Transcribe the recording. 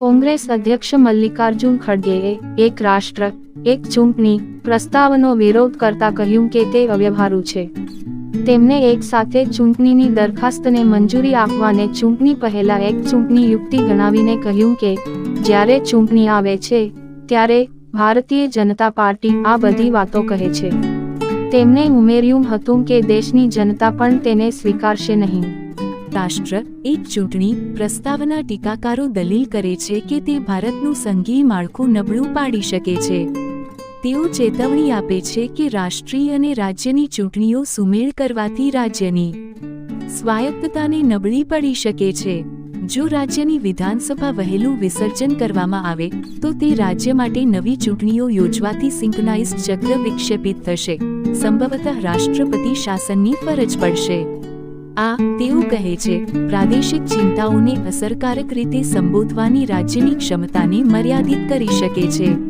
કોંગ્રેસ અધ્યક્ષ મલ્લિકાર્જુન ખડગેએ એક રાષ્ટ્ર, એક ચૂંટણી પ્રસ્તાવનો વિરોધ કરતા કહ્યું કે તે અવ્યવહારુ છે. તેમને એક સાથે ચૂંટણીની દરખાસ્તને મંજૂરી આપવાને ચૂંટણી પહેલા એક ચૂંટણી યુક્તિ ગણાવીને કહ્યું કે, જ્યારે ચૂંટણી આવે છે, ત્યારે ભારતીય જનતા પાર્ટી આ બધી વાતો કહે છે. તેમણે ઉમેર્યું હતું કે દેશની જનતા પણ તેને સ્વીકારશે નહીં. રાષ્ટ્ર, એક ચૂંટણી, પ્રસ્તાવના ટીકાકારો દલીલ કરે છે કે તે ભારતનું સંઘીય માળખું નબળું પાડી શકે છે. તેઓ ચેતવણી આપે છે કે રાષ્ટ્રીય અને રાજ્યની ચૂંટણીઓ સુમેળ કરવાથી રાજ્યની સ્વાયત્તતાને નબળી પડી શકે છે. જો રાજ્યની વિધાનસભા વહેલું વિસર્જન કરવામાં આવે, તો તે રાજ્ય માટે નવી ચૂંટણીઓ યોજવાથી સિંકનાઇઝ ચક્ર વિક્ષેપિત થશે. સંભવતઃ રાષ્ટ્રપતિ શાસનની ફરજ પડશે. આ તેઓ કહે છે, પ્રાદેશિક ચિંતાઓને અસરકારક રીતે સંબોધવાની રાજ્યની ક્ષમતાને મર્યાદિત કરી શકે છે.